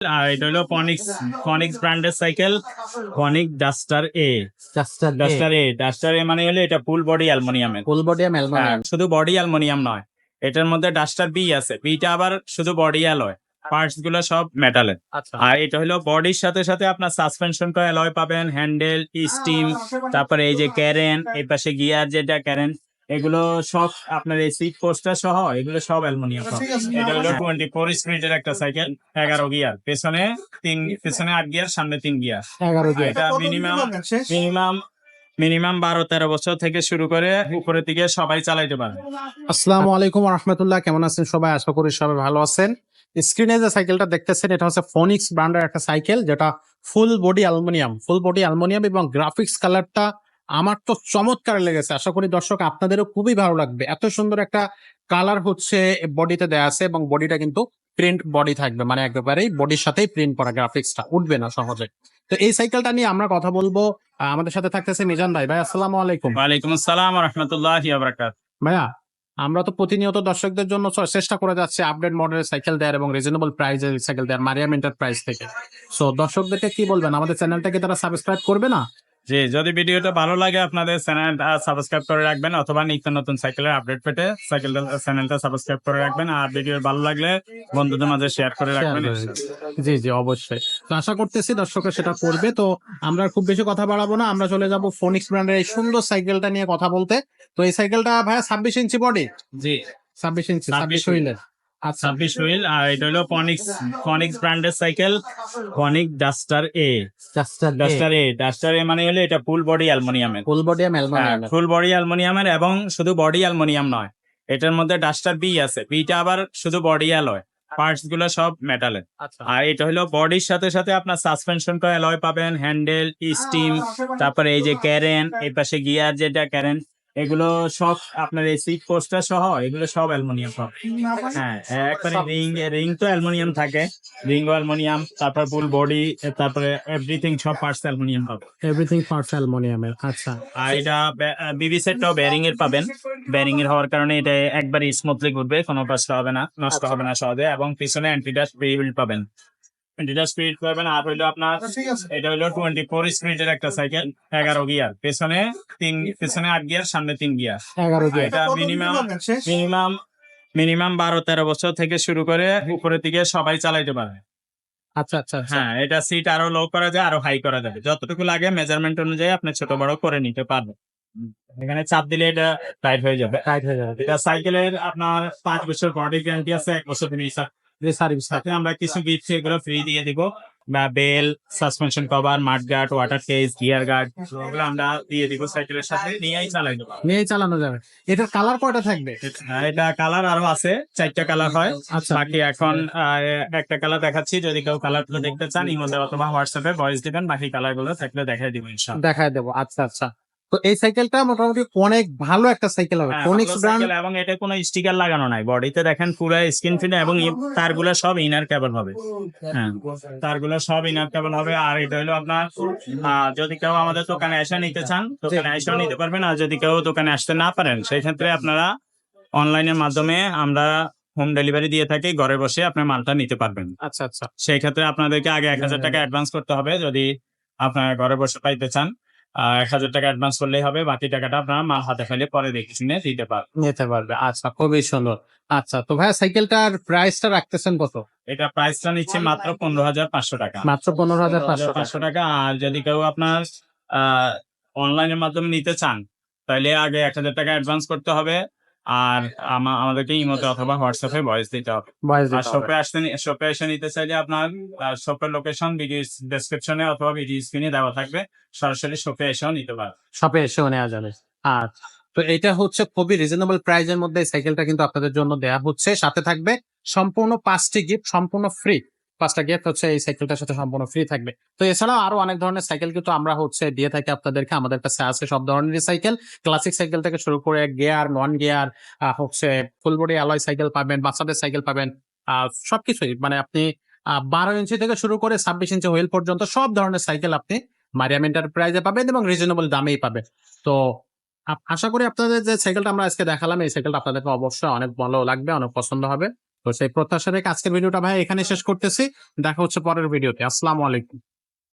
আর এটা হলো Phoenix Phoenix ব্র্যান্ডের সাইকেল ফনিক ডাস্টার এ জাস্টার ডাস্টার এ ডাস্টার এ মানে হলো এটা ফুল বডি অ্যালুমিনিয়ামের ফুল বডি অ্যালুমিনিয়াম শুধু বডি অ্যালুমিনিয়াম নয় এটার মধ্যে ডাস্টার বি আছে বিটা আবার শুধু বডি অ্যালয় পার্টসগুলো সব মেটালের আচ্ছা। আর এটা হলো বডির সাথে সাথে আপনার সাসপেনশনটা অ্যালয় পাবেন হ্যান্ডেল স্টিম তারপরে এই যে ক্যারেন এই পাশে গিয়ার যেটা ক্যারেন এগুলো সব আপনার এই সিট পোস্টার সহ এগুলো সব অ্যালুমিনিয়াম এটা হলো টোয়েন্টি ফোর স্পিডের একটা সাইকেল এগারো গিয়ার পেছনে তিন পেছনে আট গিয়ার সামনে তিন গিয়ার এগারো দিয়ে এটা মিনিমাম মিনিমাম মিনিমাম বারো তেরো বছর থেকে শুরু করে উপরের দিকে সবাই চালাইতে পারে আসসালামু আলাইকুম রহমতুল্লাহ। কেমন আছেন সবাই? আশা করি সবাই ভালো আছেন। স্ক্রিনে যে সাইকেলটা দেখতেছেন এটা হচ্ছে ফোনিক্স ব্র্যান্ডের একটা সাইকেল যেটা full body aluminium full body aluminium এবং গ্রাফিক্স কালারটা আমার তো চমৎকার লেগেছে। আশা করি দর্শক আপনাদেরও খুবই ভালো লাগবে। এত সুন্দর একটা কালার হচ্ছে বডিতে দেয়া আছে এবং বডিটা কিন্তু প্রিন্ট বডি থাকবে। মানে একেবারেই বডির সাথেই প্রিন্ট করা গ্রাফিক্সটা। উঠবে না সহজে। তো এই সাইকেলটা নিয়ে আমরা কথা বলব। আমাদের সাথে থাকতেছে মিজান ভাই। ভাই আসসালামু আলাইকুম। ওয়ালাইকুম আসসালাম রহমতুল্লাহ বারাকাত ভাইয়া আমরা তো প্রতিনিয়ত দর্শকদের জন্য চেষ্টা করে যাচ্ছি আপডেট মডেলের সাইকেল দেওয়ার এবং রিজনেবল প্রাইসের সাইকেল দেওয়ার মারিয়াম এন্টারপ্রাইজ থেকে। সো দর্শকদেরকে কি বলবেন? আমাদের চ্যানেলটাকে তারা সাবস্ক্রাইব করবে না? জি যদি ভিডিওটা ভালো লাগে আপনাদের চ্যানেলটা সাবস্ক্রাইব করে রাখবেন অথবা নিত্য নতুন সাইকেলের আপডেট পেতে সাইকেল চ্যানেলটা সাবস্ক্রাইব করে রাখবেন। আর ভিডিও ভালো লাগলে বন্ধুদের মাঝে শেয়ার করে রাখবেন। জি জি অবশ্যই। তো আশা করতেছি দর্শকের সেটা করবে তো আমরা খুব বেশি কথা বাড়াবো না। আমরা চলে যাব ফোনিক্স ব্র্যান্ডের এই সুন্দর সাইকেলটা নিয়ে কথা বলতে। তো এই সাইকেলটা ভাইয়া ছাব্বিশ ইঞ্চি বডি জি। ছাব্বিশ ইঞ্চি 26 ছাব্বিশ হুইলের ছাব্বিশ হুইল আর এটা হলো ফনিক্স ফনিক্স ব্র্যান্ডের সাইকেল ফনিক ডাস্টার এ ডাস্টার এ ডাস্টার এ মানে হলো এটা ফুল বডি অ্যালুমিনিয়ামের full body aluminium full body অ্যালুমিনিয়ামের এবং শুধু বডি অ্যালুমিনিয়াম নয়। এটার মধ্যে ডাস্টার বি আছে। বিটা আবার শুধু বডি অ্যালয় পার্টসগুলো সব মেটালের আচ্ছা। আর এটা হলো বডির সাথে সাথে আপনার সাসপেনশনটা অ্যালয় পাবেন হ্যান্ডেল স্টিম তারপরে এই যে ক্যারেন এই পাশে গিয়ার যেটা ক্যারেন এগুলো সব আপনার এই সিট পোস্টার সহ এগুলো সব অ্যালুমিনিয়াম সব হ্যাঁ একবারে রিং রিং তো অ্যালুমিনিয়াম থাকে। রিং অ্যালুমিনিয়াম তারপর ফুল বডি তারপরে এভরিথিং সব পার্টস অ্যালুমিনিয়াম হবে এভরিথিং পার্টস অ্যালুমিনিয়ামের আচ্ছা। আর এটা বিবি সেটটাও ব্যারিং এর পাবেন। ব্যারিং এর হওয়ার কারণে এটা একবার স্মুথলি ঘুরবে কোনো কষ্ট হবে না নষ্ট হবে না সহজে। এবং পিছনে অ্যান্টিডাস হুইল পাবেন। অ্যান্টিডাস স্পিড পাবেন আর হইল আপনার এটা হইল টোয়েন্টি ফোর স্পিডের একটা সাইকেল এগারো গিয়ার পেছনে তিন পেছনে আট গিয়ার সামনে তিন গিয়ার এগারো এটা মিনিমাম মিনিমাম মিনিমাম বারো তেরো বছর থেকে শুরু করে উপরের দিকে সবাই চালাইতে পারে। আচ্ছা আচ্ছা আচ্ছা। হ্যাঁ এটা সিট আরও লো করা যায় আরও হাই করা যাবে। যতটুকু লাগে মেজারমেন্ট অনুযায়ী আপনি ছোট বড় করে নিতে পারবেন। এখানে চাপ দিলে এটা টাইট হয়ে যাবে। টাইট হয়ে যাবে। এটা সাইকেলের আপনার পাঁচ বছর বডি গ্যারান্টি আছে এক বছর তুমি যে সার্ভিস আমরা কিছু গিফট এগুলো ফ্রি দিয়ে দিব। বা bell suspension cover mudguard water case gear guard ওগুলো আমরা দিয়ে দিব সাইকেলের সাথে। নিয়েই চালাই দেবো নিয়ে চালানো যাবে। এটার কালার কয়টা থাকবে? এটা কালার আরও আছে চারটা কালার হয়। আচ্ছা। বাকি এখন একটা কালার দেখাচ্ছি। যদি কেউ কালারগুলো দেখতে চান অথবা হোয়াটসঅ্যাপে ভয়েস দিবেন বাকি কালারগুলো থাকলে দেখাই দিব ইনশাআল্লাহ। দেখায় দেবো। আচ্ছা আচ্ছা। তো এই সাইকেলটা মোটামুটি অনেক ভালো একটা সাইকেল হবে। ফোনিক্স ব্র্যান্ড এবং এটা কোনো স্টিকার লাগানো নাই। বডিতে দেখেন পুরো স্ক্রিন ফিট এবং তারগুলো সব ইনার কেবল হবে। হ্যাঁ তারগুলো সব ইনার কেবল হবে। আর এটা হলো আপনার যদি কেউ আমাদের দোকানে এসে নিতে চান দোকানে এসেও নিতে পারবেন। আর যদি কেউ দোকানে আসতে না পারেন সেই ক্ষেত্রে আপনারা অনলাইনের মাধ্যমে আমরা হোম ডেলিভারি দিয়ে থাকি ঘরে বসে আপনার মালটা নিতে পারবেন। আচ্ছা আচ্ছা। সেই ক্ষেত্রে আপনাদেরকে আগে এক হাজার টাকা অ্যাডভান্স করতে হবে। যদি আপনারা ঘরে বসে পাইতে চান এক হাজার টাকা অ্যাডভান্স করলেই হবে বাকি টাকাটা আপনার মাল হাতে ফেলে পরে দেখে শুনে দিতে পারবে নিতে পারবে। আচ্ছা খুবই সুন্দর। আচ্ছা তো ভাই সাইকেলটার প্রাইসটা রাখতেছেন কত? এটা প্রাইসটা নিচ্ছে মাত্র পনেরো হাজার পাঁচশো টাকা। মাত্র পনেরো হাজার পাঁচশো টাকা। পাঁচশো টাকা। আর যদি কেউ আপনার অনলাইনের মাধ্যমে নিতে চান তাহলে আগে এক হাজার টাকা অ্যাডভান্স করতে হবে। আর আমা- আমাদেরকে ইমোতে অথবা হোয়াটসঅ্যাপে ভয়েস দিতে হবে। আর শপে আসতে শপে এসে নিতে চাইলে আপনার শপের লোকেশন ভিডিও ডেসক্রিপশনে অথবা ভিডিও স্ক্রিনে দেওয়া থাকবে। সরাসরি শপে এসেও নিতে পারবে। শপে এসেও নেওয়া যাবে। আর তো এটা হচ্ছে খুবই রিজনেবল প্রাইজের মধ্যে সাইকেলটা কিন্তু আপনাদের জন্য দেয়া হচ্ছে। সাথে থাকবে সম্পূর্ণ পাঁচটি গিফট সম্পূর্ণ ফ্রি পাঁচটা গিফট হচ্ছে, এই সাইকেলটার সাথে সম্পূর্ণ ফ্রি থাকবে। তো এছাড়াও আরও অনেক ধরনের সাইকেল কিন্তু আমরা হচ্ছে দিয়ে থাকি আপনাদেরকে, আমাদের কাছে আছে সব ধরনের সাইকেল ক্লাসিক সাইকেল থেকে শুরু করে গিয়ার নন গিয়ার হচ্ছে ফুল বডি অ্যালয় সাইকেল পাবেন, বাচ্চাদের সাইকেল পাবেন সবকিছুই। মানে আপনি বারো ইঞ্চি থেকে শুরু করে ছাব্বিশ ইঞ্চি হুইল পর্যন্ত সব ধরনের সাইকেল আপনি মারিয়াম এন্টারপ্রাইজে পাবেন এবং রিজনেবল দামেই পাবেন। তো আশা করি আপনাদের যে সাইকেলটা আমরা আজকে দেখালাম, এই সাইকেলটা আপনাদেরকে অবশ্যই অনেক ভালো লাগবে, অনেক পছন্দ হবে। তো সেই প্রত্যাশা রেখে আজকের ভিডিওটা ভাই এখানে শেষ করতেছি। দেখা হচ্ছে পরের ভিডিওতে। আসসালামু আলাইকুম।